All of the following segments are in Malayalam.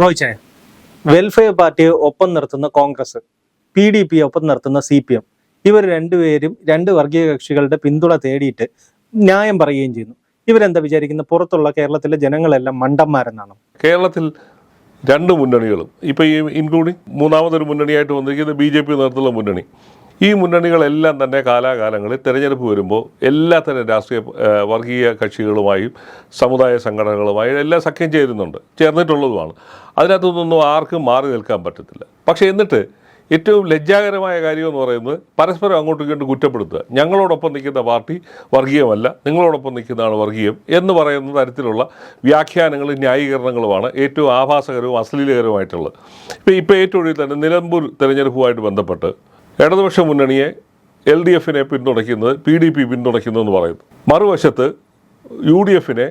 റോയിച്ചേ വെൽഫെയർ പാർട്ടിയെ ഒപ്പം നിർത്തുന്ന കോൺഗ്രസ് പി ഡി പി ഒപ്പം നിർത്തുന്ന സി പി എം ഇവർ രണ്ടുപേരും രണ്ട് വർഗീയ കക്ഷികളുടെ പിന്തുണ തേടിയിട്ട് ന്യായം പറയുകയും ചെയ്യുന്നു. ഇവരെന്താ വിചാരിക്കുന്ന പുറത്തുള്ള കേരളത്തിലെ ജനങ്ങളെല്ലാം മണ്ടന്മാരെന്നാണ്? കേരളത്തിൽ രണ്ട് മുന്നണികളും ഇപ്പൊ ഈ ഇൻക്ലൂഡിങ് മൂന്നാമതൊരു മുന്നണിയായിട്ട് വന്നിരിക്കുന്നത് ബി ജെ പി നേതൃത്വമുള്ള മുന്നണി. ഈ മുന്നണികളെല്ലാം തന്നെ കാലാകാലങ്ങളിൽ തിരഞ്ഞെടുപ്പ് വരുമ്പോൾ എല്ലാ തന്നെ രാഷ്ട്രീയ വർഗീയ കക്ഷികളുമായും സമുദായ സംഘടനകളുമായും എല്ലാം സഖ്യം ചേരുന്നുണ്ട്. ചേർന്നിട്ടുള്ളതുമാണ്. അതിനകത്തുനിന്നൊന്നും ആർക്കും മാറി നിൽക്കാൻ പറ്റത്തില്ല. പക്ഷേ എന്നിട്ട് ഏറ്റവും ലജ്ജാകരമായ കാര്യം എന്ന് പറയുന്നത് പരസ്പരം അങ്ങോട്ടും ഇങ്ങോട്ടും കുറ്റപ്പെടുത്തുക. ഞങ്ങളോടൊപ്പം നിൽക്കുന്ന പാർട്ടി വർഗീയമല്ല നിങ്ങളോടൊപ്പം നിൽക്കുന്നതാണ് വർഗീയം എന്ന് പറയുന്ന തരത്തിലുള്ള വ്യാഖ്യാനങ്ങളും ന്യായീകരണങ്ങളുമാണ് ഏറ്റവും ആഭാസകരവും അശ്ലീലകരവുമായിട്ടുള്ളത്. ഇപ്പോൾ ഇപ്പോൾ ഏറ്റവും തന്നെ നിലമ്പൂർ തിരഞ്ഞെടുപ്പുമായിട്ട് ബന്ധപ്പെട്ട് ഇടതുപക്ഷ മുന്നണിയെ എൽ ഡി എഫിനെ പിന്തുണയ്ക്കുന്നത് പി ഡി പി പിന്തുണയ്ക്കുന്നതെന്ന് പറയുന്നു. മറുവശത്ത് യു ഡി എഫിനെ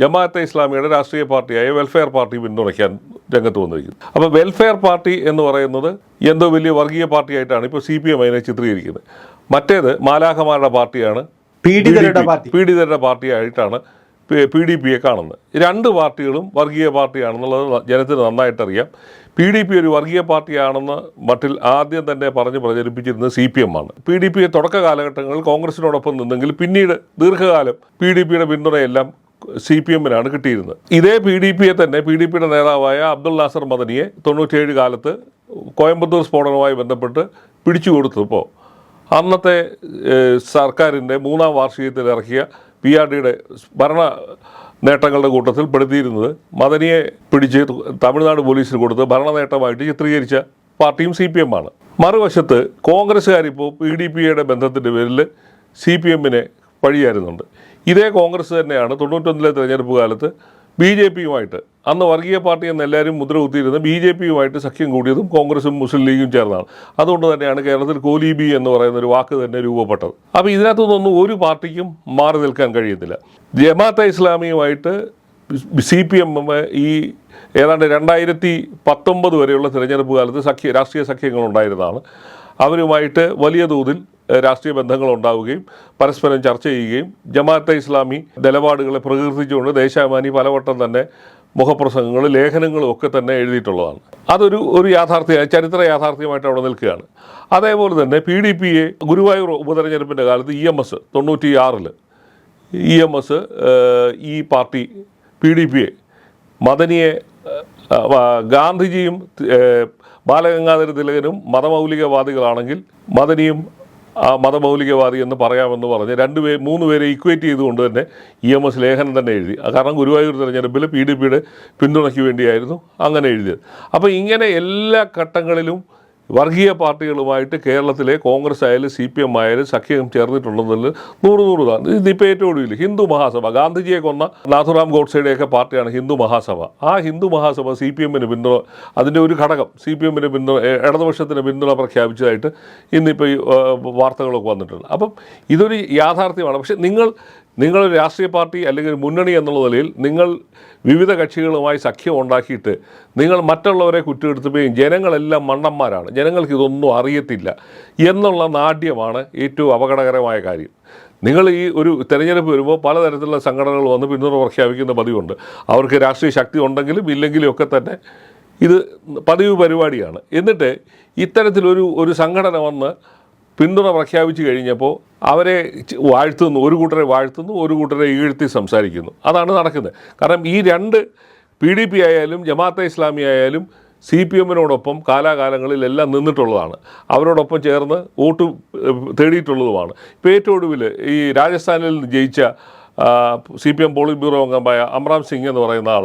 ജമാഅത്തെ ഇസ്ലാമിയുടെ രാഷ്ട്രീയ പാർട്ടിയായ വെൽഫെയർ പാർട്ടി പിന്തുണയ്ക്കാൻ രംഗത്ത് വന്നിരിക്കുന്നു. അപ്പോൾ വെൽഫെയർ പാർട്ടി എന്ന് പറയുന്നത് എന്തോ വലിയ വർഗീയ പാർട്ടിയായിട്ടാണ് ഇപ്പോൾ സി പി എം അതിനെ ചിത്രീകരിക്കുന്നത്. മറ്റേത് മാലാഖമാരുടെ പാർട്ടിയാണ് പീഡിതരുടെ PDP പാർട്ടി. പീഡിതരുടെ പാർട്ടിയായിട്ടാണ് പി ഡി പിയെ കാണുന്നത്. രണ്ട് പാർട്ടികളും വർഗീയ പാർട്ടിയാണെന്നുള്ളത് ജനത്തിന് നന്നായിട്ടറിയാം. പി ഡി പി ഒരു വർഗീയ പാർട്ടിയാണെന്ന് മട്ടിൽ ആദ്യം തന്നെ പറഞ്ഞ് പ്രചരിപ്പിച്ചിരുന്നത് സി പി എം ആണ്. പി ഡി പിയെ തുടക്ക കാലഘട്ടങ്ങളിൽ കോൺഗ്രസിനോടൊപ്പം നിന്നെങ്കിൽ പിന്നീട് ദീർഘകാലം പി ഡി പിയുടെ പിന്തുണയെല്ലാം സി പി എമ്മിനാണ് കിട്ടിയിരുന്നത്. ഇതേ പി ഡി പിയെ തന്നെ പി ഡി പിയുടെ നേതാവായ അബ്ദുൽ നാസർ മദനിയെ തൊണ്ണൂറ്റിയേഴ് കാലത്ത് കോയമ്പത്തൂർ സ്ഫോടനവുമായി ബന്ധപ്പെട്ട് പിടിച്ചു കൊടുത്തപ്പോൾ അന്നത്തെ സർക്കാരിന്റെ മൂന്നാം വാർഷികത്തിൽ ഇറക്കിയ പി ആർ ഡിയുടെ ഭരണ നേട്ടങ്ങളുടെ കൂട്ടത്തിൽ പെടുത്തിയിരുന്നത് മദനിയെ പിടിച്ച് തമിഴ്നാട് പോലീസിന് കൊടുത്ത് ഭരണ നേട്ടമായിട്ട് ചിത്രീകരിച്ച പാർട്ടിയും സി പി എം ആണ് മറുവശത്ത് കോൺഗ്രസ്സുകാരിപ്പോൾ പി ഡി പിയുടെ ബന്ധത്തിന്റെ പേരിൽ സി പി എമ്മിനെ പഴിയായിരുന്നുണ്ട് ഇതേ കോൺഗ്രസ് തന്നെയാണ് തൊണ്ണൂറ്റൊന്നിലെ തെരഞ്ഞെടുപ്പ് കാലത്ത് ബി ജെ പിയുമായിട്ട് അന്ന് വർഗീയ പാർട്ടി എന്ന് എല്ലാവരും മുദ്ര കുത്തിയിരുന്ന ബി ജെ പിയുമായിട്ട് സഖ്യം കൂടിയതും കോൺഗ്രസും മുസ്ലിം ലീഗും ചേർന്നാണ് അതുകൊണ്ട് തന്നെയാണ് കേരളത്തിൽ കോലീബി എന്ന് പറയുന്ന ഒരു വാക്ക് തന്നെ രൂപപ്പെട്ടത്. അപ്പോൾ ഇതിനകത്തുനിന്നൊന്നും ഒരു പാർട്ടിക്കും മാറി നിൽക്കാൻ കഴിയത്തില്ല ജമാഅത്തെ ഇസ്ലാമിയുമായിട്ട് സി പി എം ഈ ഏതാണ്ട് രണ്ടായിരത്തി പത്തൊമ്പത് വരെയുള്ള തിരഞ്ഞെടുപ്പ് കാലത്ത് സഖ്യ രാഷ്ട്രീയ സഖ്യങ്ങൾ ഉണ്ടായിരുന്നതാണ് അവരുമായിട്ട് വലിയ തോതിൽ രാഷ്ട്രീയ ബന്ധങ്ങൾ ഉണ്ടാവുകയും പരസ്പരം ചർച്ച ചെയ്യുകയും ജമാഅത്തെ ഇസ്ലാമി നിലപാടുകളെ പ്രകീർത്തിച്ചുകൊണ്ട് ദേശാഭിമാനി പലവട്ടം തന്നെ മുഖപ്രസംഗങ്ങളും ലേഖനങ്ങളും ഒക്കെ തന്നെ എഴുതിയിട്ടുള്ളതാണ്. അതൊരു ഒരു യാഥാർത്ഥ്യ ചരിത്ര യാഥാർത്ഥ്യമായിട്ട് അവിടെ നിൽക്കുകയാണ്. അതേപോലെ തന്നെ പി ഡി പിയെ ഗുരുവായൂർ ഉപതെരഞ്ഞെടുപ്പിന്റെ കാലത്ത് ഇ എം എസ് തൊണ്ണൂറ്റി ആറിൽ ഇ എം എസ് ഈ പാർട്ടി പി ഡി പിയെ മദനിയെ ഗാന്ധിജിയും ബാലഗംഗാധര തിലകനും മതമൗലികവാദികളാണെങ്കിൽ മദനിയും മതമൗലികവാദി എന്ന് പറയാമെന്ന് പറഞ്ഞ് രണ്ട് പേ മൂന്ന് പേരെ ഇക്വേറ്റ് ചെയ്തുകൊണ്ട് തന്നെ ഇ എം എസ് ലേഖനം തന്നെ എഴുതി. കാരണം ഗുരുവായൂർ തെരഞ്ഞെടുപ്പിൽ പി ഡി പിയുടെ പിന്തുണയ്ക്ക് വേണ്ടിയായിരുന്നു അങ്ങനെ എഴുതിയത്. അപ്പോൾ ഇങ്ങനെ എല്ലാ ഘട്ടങ്ങളിലും വർഗീയ പാർട്ടികളുമായിട്ട് കേരളത്തിലെ കോൺഗ്രസ് ആയാലും സി പി എം ആയാലും സഖ്യം ചേർന്നിട്ടുണ്ടെന്നതിൽ നൂറ് നൂറ് ഇതിപ്പോൾ ഏറ്റവും ഒടുവിൽ ഹിന്ദു മഹാസഭ. ഗാന്ധിജിയെ കൊന്ന നാഥുറാം ഗോഡ്സെയുടെയൊക്കെ പാർട്ടിയാണ് ഹിന്ദു മഹാസഭ. ആ ഹിന്ദു മഹാസഭ സി പി എമ്മിന് പിന്തുണ അതിന്റെ ഒരു ഘടകം സി പി എമ്മിന് പിന്തുണ ഇടതുപക്ഷത്തിന് പിന്തുണ പ്രഖ്യാപിച്ചതായിട്ട് ഇന്നിപ്പോൾ ഈ വാർത്തകളൊക്കെ വന്നിട്ടുണ്ട്. അപ്പം ഇതൊരു യാഥാർത്ഥ്യമാണ്. പക്ഷേ നിങ്ങൾ നിങ്ങളൊരു രാഷ്ട്രീയ പാർട്ടി അല്ലെങ്കിൽ മുന്നണി എന്നുള്ള നിലയിൽ നിങ്ങൾ വിവിധ കക്ഷികളുമായി സഖ്യം ഉണ്ടാക്കിയിട്ട് നിങ്ങൾ മറ്റുള്ളവരെ കുറ്റപ്പെടുത്തുകയും ജനങ്ങളെല്ലാം മണ്ണന്മാരാണ് ജനങ്ങൾക്ക് ഇതൊന്നും അറിയത്തില്ല എന്നുള്ള നാട്യമാണ് ഏറ്റവും അപകടകരമായ കാര്യം. നിങ്ങൾ ഈ ഒരു തെരഞ്ഞെടുപ്പ് വരുമ്പോൾ പലതരത്തിലുള്ള സംഘടനകൾ വന്ന് പിന്തുണ പ്രഖ്യാപിക്കുന്ന പതിവുണ്ട്. അവർക്ക് രാഷ്ട്രീയ ശക്തി ഉണ്ടെങ്കിലും ഇല്ലെങ്കിലും ഒക്കെ തന്നെ ഇത് പതിവ് പരിപാടിയാണ്. എന്നിട്ട് ഇത്തരത്തിലൊരു ഒരു സംഘടന വന്ന് പിന്തുണ പ്രഖ്യാപിച്ചു കഴിഞ്ഞപ്പോൾ അവരെ വാഴ്ത്തുന്നു ഒരു കൂട്ടരെ വാഴ്ത്തുന്നു ഒരു കൂട്ടരെ ഈഴ്ത്തി സംസാരിക്കുന്നു. അതാണ് നടക്കുന്നത്. കാരണം ഈ രണ്ട് പി ഡി പി ആയാലും ജമാഅത്തെ ഇസ്ലാമി ആയാലും സി പി എമ്മിനോടൊപ്പം കാലാകാലങ്ങളിലെല്ലാം നിന്നിട്ടുള്ളതാണ്. അവരോടൊപ്പം ചേർന്ന് വോട്ട് തേടിയിട്ടുള്ളതുമാണ്. ഇപ്പോൾ ഏറ്റവും ഒടുവിൽ ഈ രാജസ്ഥാനിൽ ജയിച്ച C P M polit bureau അംഗമായ അമ്രാം സിംഗ് എന്ന് പറയുന്ന ആൾ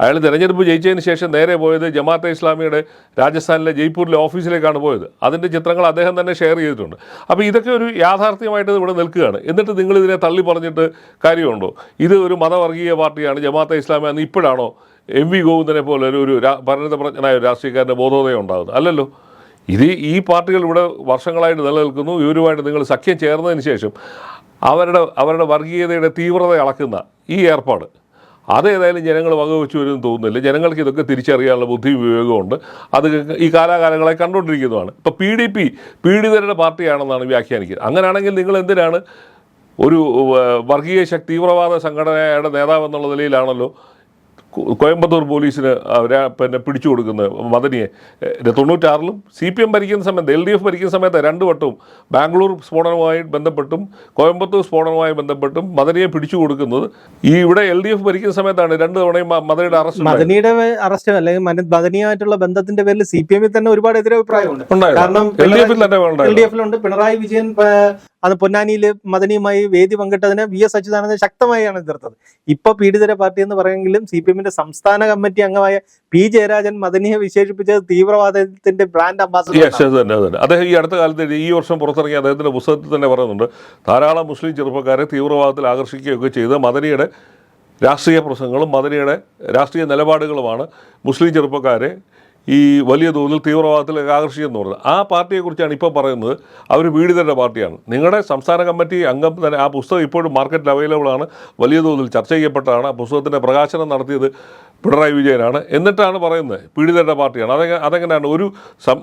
അയാൾ തിരഞ്ഞെടുപ്പ് ജയിച്ചതിന് ശേഷം നേരെ പോയത് ജമാഅത്തെ ഇസ്ലാമിയുടെ രാജസ്ഥാനിലെ ജയ്പൂരിലെ ഓഫീസിലേക്കാണ് പോയത്. അതിന്റെ ചിത്രങ്ങൾ അദ്ദേഹം തന്നെ ഷെയർ ചെയ്തിട്ടുണ്ട്. അപ്പോൾ ഇതൊക്കെ ഒരു യാഥാർത്ഥ്യമായിട്ട് ഇവിടെ നിൽക്കുകയാണ്. എന്നിട്ട് നിങ്ങൾ ഇതിനെ തള്ളി പറഞ്ഞിട്ട് കാര്യമുണ്ടോ? ഇത് ഒരു മതവർഗീയ പാർട്ടിയാണ് ജമാഅത്തെ ഇസ്ലാമി എന്ന് ഇപ്പോഴാണോ എം വി ഗോവിന്ദനെ പോലെ ഒരു ഒരു പരിണിതപ്രജ്ഞനായ ഒരു രാഷ്ട്രീയക്കാരന്റെ ബോധോദയം ഉണ്ടാകുന്നത്? അല്ലല്ലോ. ഇത് ഈ പാർട്ടികൾ ഇവിടെ വർഷങ്ങളായിട്ട് നിലനിൽക്കുന്നു. ഇവരുമായിട്ട് നിങ്ങൾ സഖ്യം ചേർന്നതിന് ശേഷം അവരുടെ അവരുടെ വർഗീയതയുടെ തീവ്രത അളക്കുന്ന ഈ ഏർപ്പാട് അതേതായാലും ജനങ്ങൾ വകവെച്ചു വരുമെന്ന് തോന്നുന്നില്ല. ജനങ്ങൾക്ക് ഇതൊക്കെ തിരിച്ചറിയാനുള്ള ബുദ്ധി വിവേകമുണ്ട്. അത് ഈ കാലാകാലങ്ങളെ കണ്ടുകൊണ്ടിരിക്കുന്നതാണ്. ഇപ്പോൾ പി ഡി പി പീഡിതരുടെ പാർട്ടിയാണെന്നാണ് വ്യാഖ്യാനിക്കുന്നത്. അങ്ങനെയാണെങ്കിൽ നിങ്ങൾ എന്തിനാണ് ഒരു വർഗീയ ശക്തി തീവ്രവാദ സംഘടനയുടെ നേതാവെന്നുള്ള നിലയിലാണല്ലോ കോയമ്പത്തൂർ പോലീസിന് അവരെ പിന്നെ പിടിച്ചു കൊടുക്കുന്നത് മദനിയെ. തൊണ്ണൂറ്റാറിലും സി പി എം ഭരിക്കുന്ന സമയത്ത് എൽ ഡി എഫ് ഭരിക്കുന്ന സമയത്ത് രണ്ട് വട്ടവും ബാംഗ്ലൂർ സ്ഫോടനവുമായി ബന്ധപ്പെട്ടും കോയമ്പത്തൂർ സ്ഫോടനവുമായി ബന്ധപ്പെട്ടും മദനിയെ പിടിച്ചു കൊടുക്കുന്നത്. ഈ ഇവിടെ എൽ ഡി എഫ് ഭരിക്കുന്ന സമയത്താണ് രണ്ട് തവണയും മദനിയുടെ അറസ്റ്റ് മദനിയുടെ അറസ്റ്റ് അല്ലെങ്കിൽ മദനിയുമായിട്ടുള്ള ബന്ധത്തിന്റെ പേരിൽ സി പി എമ്മിൽ തന്നെ ഒരുപാട് എതിരഭിപ്രായമുണ്ട്. കാരണം എൽ ഡി എഫിൽ തന്നെ എൽ ഡി എഫിലുണ്ട്. പിണറായി വിജയൻ അത് പൊന്നാനിയിൽ മദനിയുമായി വേദി പങ്കിട്ടതിനെ വി എസ് അച്യുതാനന്ദൻ ശക്തമായാണ് എതിർത്തത്. ഇപ്പൊ പീഡിതര പാർട്ടി എന്ന് പറയുമെങ്കിലും സി പി എമ്മിന്റെ സംസ്ഥാന കമ്മിറ്റി അംഗമായ പി ജയരാജൻ മദനിയെ വിശേഷിപ്പിച്ചത് തീവ്രവാദത്തിന്റെ ബ്രാൻഡ് അംബാസഡർ അദ്ദേഹം ഈ അടുത്ത കാലത്ത് ഈ വർഷം പുറത്തിറങ്ങിയ അദ്ദേഹത്തിന്റെ പുസ്തകത്തിൽ തന്നെ പറയുന്നുണ്ട് ധാരാളം മുസ്ലിം ചെറുപ്പക്കാരെ തീവ്രവാദത്തിൽ ആകർഷിക്കുകയൊക്കെ ചെയ്ത് മദനിയുടെ രാഷ്ട്രീയ പ്രസംഗങ്ങളും മദനിയുടെ രാഷ്ട്രീയ നിലപാടുകളുമാണ് മുസ്ലിം ചെറുപ്പക്കാരെ ഈ വലിയ തോതിൽ തീവ്രവാദത്തിലേക്ക് ആകർഷിച്ചെന്ന് പറയുന്നത് ആ പാർട്ടിയെക്കുറിച്ചാണ് ഇപ്പോൾ പറയുന്നത്. അവർ പീഡിതരുടെ പാർട്ടിയാണ്. നിങ്ങളുടെ സംസ്ഥാന കമ്മിറ്റി അംഗം തന്നെ ആ പുസ്തകം ഇപ്പോഴും മാർക്കറ്റിൽ അവൈലബിൾ ആണ്. വലിയ തോതിൽ ചർച്ച ചെയ്യപ്പെട്ടതാണ്. ആ പുസ്തകത്തിന്റെ പ്രകാശനം നടത്തിയത് പിണറായി വിജയനാണ്. എന്നിട്ടാണ് പറയുന്നത് പീഡിതരുടെ പാർട്ടിയാണ്. അതെങ്ങനെ അതെങ്ങനെയാണ്? ഒരു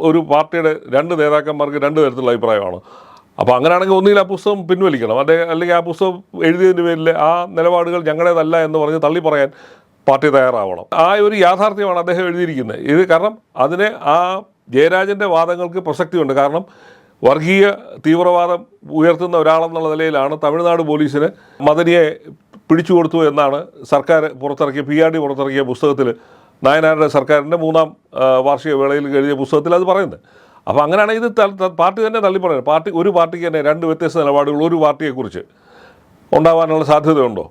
ഒരു പാർട്ടിയുടെ രണ്ട് നേതാക്കന്മാർക്ക് രണ്ട് തരത്തിലുള്ള അഭിപ്രായമാണ്. അപ്പോൾ അങ്ങനെയാണെങ്കിൽ ഒന്നുകിൽ ആ പുസ്തകം പിൻവലിക്കണം. അദ്ദേഹം അല്ലെങ്കിൽ ആ പുസ്തകം എഴുതിയതിന്റെ പേരിൽ ആ നിലപാടുകൾ ഞങ്ങളുടേതല്ല എന്ന് പറഞ്ഞ് തള്ളി പറയാൻ പാർട്ടി തയ്യാറാവണം. ആ ഒരു യാഥാർത്ഥ്യമാണ് അദ്ദേഹം എഴുതിയിരിക്കുന്നത്. ഇത് കാരണം അതിനെ ആ ജയരാജന്റെ വാദങ്ങൾക്ക് പ്രസക്തിയുണ്ട്. കാരണം വർഗീയ തീവ്രവാദം ഉയർത്തുന്ന ഒരാളെന്നുള്ള നിലയിലാണ് തമിഴ്നാട് പോലീസിന് മദനിയെ പിടിച്ചു കൊടുത്തു എന്നാണ് സർക്കാർ പുറത്തിറക്കിയ പി ആർ ഡി പുറത്തിറക്കിയ പുസ്തകത്തിൽ നായനാരുടെ സർക്കാരിന്റെ മൂന്നാം വാർഷിക വേളയിൽ എഴുതിയ പുസ്തകത്തിൽ അത് പറയുന്നത്. അപ്പോൾ അങ്ങനെയാണെങ്കിൽ ഇത് പാർട്ടി തന്നെ തള്ളിപ്പറയുന്നത്. പാർട്ടി ഒരു പാർട്ടിക്ക് തന്നെ രണ്ട് വ്യത്യസ്ത നിലപാടുകൾ ഒരു പാർട്ടിയെക്കുറിച്ച് ഉണ്ടാവാനുള്ള സാധ്യതയുണ്ടോ?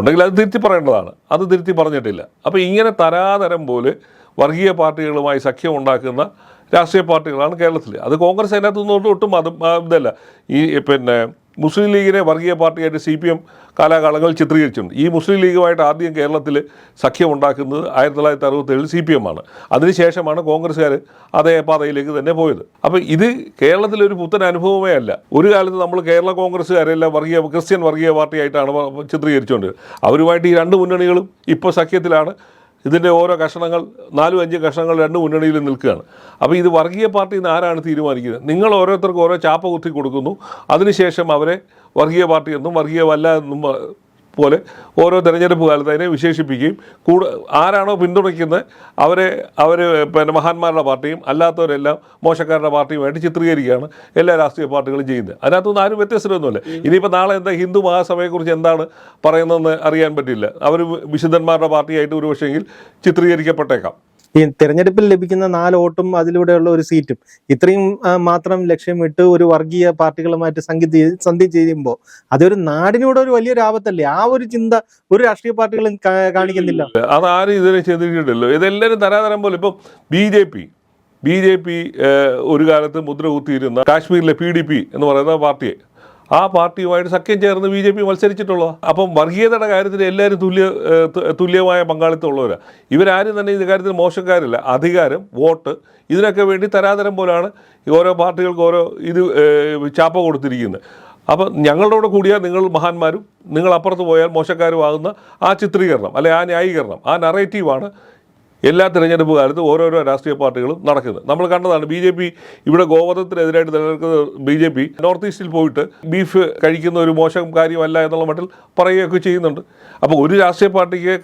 ഉണ്ടെങ്കിൽ അത് തിരുത്തി പറയേണ്ടതാണ്. അത് തിരുത്തി പറഞ്ഞിട്ടില്ല. അപ്പോൾ ഇങ്ങനെ തരാതരം പോലെ വർഗീയ പാർട്ടികളുമായി സഖ്യം ഉണ്ടാക്കുന്ന രാഷ്ട്രീയ പാർട്ടികളാണ് കേരളത്തിൽ അത് കോൺഗ്രസ് അതിനകത്ത് അതിനകത്തുനിന്ന് ഒട്ടും അത് ഇതല്ല. ഈ പിന്നെ മുസ്ലിം ലീഗിനെ വർഗീയ പാർട്ടിയായിട്ട് സി പി എം കാലാകാലങ്ങളിൽ ചിത്രീകരിച്ചിട്ടുണ്ട്. ഈ മുസ്ലിം ലീഗുമായിട്ട് ആദ്യം കേരളത്തിൽ സഖ്യം ഉണ്ടാക്കുന്നത് ആയിരത്തി തൊള്ളായിരത്തി അറുപത്തേഴിൽ സി പി എം ആണ്. അതിനുശേഷമാണ് കോൺഗ്രസ്സുകാർ അതേ പാതയിലേക്ക് തന്നെ പോയത്. അപ്പോൾ ഇത് കേരളത്തിലൊരു പുത്തൻ അനുഭവമേ അല്ല. ഒരു കാലത്ത് നമ്മൾ കേരള കോൺഗ്രസ്സുകാരെല്ലാം വർഗീയ ക്രിസ്ത്യൻ വർഗീയ പാർട്ടിയായിട്ടാണ് ചിത്രീകരിച്ചുകൊണ്ട് അവരുമായിട്ട് ഈ രണ്ട് മുന്നണികളും ഇപ്പോൾ സഖ്യത്തിലാണ്. ഇതിന്റെ ഓരോ കഷണങ്ങൾ നാലും അഞ്ചും കഷണങ്ങൾ രണ്ട് മുന്നണിയിൽ നിൽക്കുകയാണ്. അപ്പോൾ ഇത് വർഗീയ പാർട്ടി എന്ന് ആരാണ് തീരുമാനിക്കുന്നത്? നിങ്ങൾ ഓരോരുത്തർക്കും ഓരോ ചാപ്പ കുത്തി കൊടുക്കുന്നു. അതിനുശേഷം അവരെ വർഗീയ പാർട്ടി എന്നും വർഗീയമല്ല എന്നും പോലെ ഓരോ തെരഞ്ഞെടുപ്പ് കാലത്ത് അതിനെ വിശേഷിപ്പിക്കുകയും കൂടെ ആരാണോ പിന്തുണയ്ക്കുന്നത് അവരെ അവർ പിന്നെ മഹാന്മാരുടെ പാർട്ടിയും അല്ലാത്തവരെല്ലാം മോശക്കാരുടെ പാർട്ടിയുമായിട്ട് ചിത്രീകരിക്കുകയാണ് എല്ലാ രാഷ്ട്രീയ പാർട്ടികളും ചെയ്യുന്നത്. അതിനകത്തൊന്നും ആരും വ്യത്യസ്തരൊന്നുമില്ല. ഇനിയിപ്പോൾ നാളെ എന്താ ഹിന്ദു മഹാസഭയെക്കുറിച്ച് എന്താണ് പറയുന്നതെന്ന് അറിയാൻ പറ്റില്ല. അവർ വിശുദ്ധന്മാരുടെ പാർട്ടിയായിട്ട് ഒരു പക്ഷേങ്കിൽ ചിത്രീകരിക്കപ്പെട്ടേക്കാം. ഈ തെരഞ്ഞെടുപ്പിൽ ലഭിക്കുന്ന നാല് വോട്ടും അതിലൂടെയുള്ള ഒരു സീറ്റും. ഇത്രയും മാത്രം ലക്ഷ്യമിട്ട് ഒരു വർഗീയ പാർട്ടികളുമായിട്ട് സംഗി സന്ധി ചെയ്യുമ്പോൾ അതൊരു നാടിനോട് ഒരു വലിയൊരു ആപത്തല്ലേ? ആ ഒരു ചിന്ത ഒരു രാഷ്ട്രീയ പാർട്ടികളും കാണിക്കുന്നില്ല. കാണിക്കുന്നില്ല അതാരും ഇതിനെ ചെയ്തിട്ടില്ലല്ലോ. ഇതെല്ലാവരും തരാതരം പോലെ ഇപ്പം B J P B J P ഒരു കാലത്ത് മുദ്ര കുത്തിയിരുന്ന കാശ്മീരിലെ പി ഡി പി എന്ന് പറയുന്ന പാർട്ടിയെ ആ പാർട്ടിയുമായിട്ട് സഖ്യം ചേർന്ന് ബി ജെ പി മത്സരിച്ചിട്ടുള്ളത്. അപ്പം വർഗീയതയുടെ കാര്യത്തിൽ എല്ലാവരും തുല്യ തുല്യമായ പങ്കാളിത്തം തുല്യമായ പങ്കാളിത്തമുള്ളവരാണ് ഇവരാരും തന്നെ ഇത് കാര്യത്തിൽ മോശക്കാരില്ല. അധികാരം വോട്ട് ഇതിനൊക്കെ വേണ്ടി തരാതരം പോലാണ് ഓരോ പാർട്ടികൾക്ക് ഓരോ ഇത് ചാപ്പ കൊടുത്തിരിക്കുന്നത്. അപ്പം ഞങ്ങളുടെ കൂടെ കൂടിയാൽ നിങ്ങൾ മഹാന്മാരും നിങ്ങൾ അപ്പുറത്ത് പോയാൽ മോശക്കാരുമാകുന്ന ആ ചിത്രീകരണം അല്ലെ ആ ന്യായീകരണം ആ നറേറ്റീവാണ് എല്ലാ തിരഞ്ഞെടുപ്പ് കാലത്തും ഓരോരോ രാഷ്ട്രീയ പാർട്ടികളും നടക്കുന്നത്. നമ്മൾ കണ്ടതാണ് ബി ജെ പി ഇവിടെ ഗോവധത്തിനെതിരായിട്ട് നിലനിൽക്കുന്ന ബി ജെ പി നോർത്ത് ഈസ്റ്റിൽ പോയിട്ട് ബീഫ് കഴിക്കുന്ന ഒരു മോശം കാര്യമല്ല എന്നുള്ള മട്ടിൽ പറയുകയൊക്കെ ചെയ്യുന്നുണ്ട്. അപ്പോൾ ഒരു രാഷ്ട്രീയ പാർട്ടിക്ക്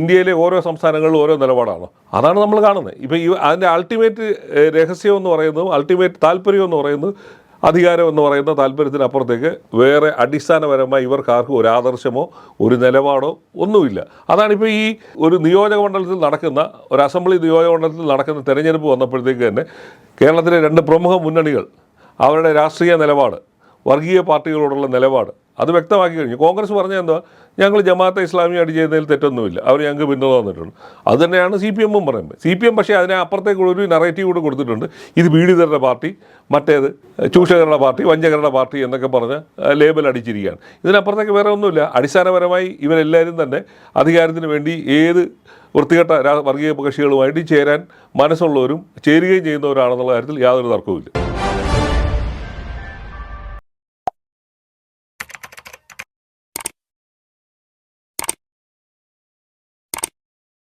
ഇന്ത്യയിലെ ഓരോ സംസ്ഥാനങ്ങളിലും ഓരോ നിലപാടാണ്? അതാണ് നമ്മൾ കാണുന്നത്. ഇപ്പോൾ ഈ അതിന്റെ അൾട്ടിമേറ്റ് രഹസ്യം എന്ന് പറയുന്നതും അൾട്ടിമേറ്റ് താല്പര്യം എന്ന് പറയുന്നത് അധികാരം എന്ന് പറയുന്ന താല്പര്യത്തിനപ്പുറത്തേക്ക് വേറെ അടിസ്ഥാനപരമായി ഇവർക്ക് ആർക്കും ഒരു ആദർശമോ ഒരു നിലപാടോ ഒന്നുമില്ല. അതാണിപ്പോൾ ഈ ഒരു നിയോജക മണ്ഡലത്തിൽ നടക്കുന്ന ഒരു അസംബ്ലി നിയോജക മണ്ഡലത്തിൽ നടക്കുന്ന തെരഞ്ഞെടുപ്പ് വന്നപ്പോഴത്തേക്ക് തന്നെ കേരളത്തിലെ രണ്ട് പ്രമുഖ മുന്നണികൾ അവരുടെ രാഷ്ട്രീയ നിലപാട് വർഗീയ പാർട്ടികളോടുള്ള നിലപാട് അത് വ്യക്തമാക്കി കഴിഞ്ഞു. കോൺഗ്രസ് പറഞ്ഞ എന്തോ ഞങ്ങൾ ജമാഅത്തെ അടി ചെയ്യുന്നതിൽ തെറ്റൊന്നുമില്ല. അവർ ഞങ്ങൾക്ക് പിന്തുണ തന്നിട്ടുണ്ട്. അത് തന്നെയാണ് സി പി എമ്മും പറയുന്നത്. സി പി എം പക്ഷേ അതിനെ അപ്പുറത്തേക്കുള്ള ഒരു നറേറ്റീവ് കൂടെ കൊടുത്തിട്ടുണ്ട്. ഇത് പീഡിതരുടെ പാർട്ടി മറ്റേത് ചൂഷകരുടെ പാർട്ടി വഞ്ചകരുടെ പാർട്ടി എന്നൊക്കെ പറഞ്ഞ് ലേബൽ അടിച്ചിരിക്കുകയാണ്. ഇതിനപ്പുറത്തേക്ക് വേറെ ഒന്നുമില്ല. അടിസ്ഥാനപരമായി ഇവരെല്ലാവരും തന്നെ അധികാരത്തിന് വേണ്ടി ഏത് വൃത്തികെട്ട വർഗീയ കക്ഷികളുമായിട്ട് ചേരാൻ മനസ്സുള്ളവരും ചേരുകയും ചെയ്യുന്നവരാണെന്നുള്ള കാര്യത്തിൽ യാതൊരു തർക്കവുമില്ല.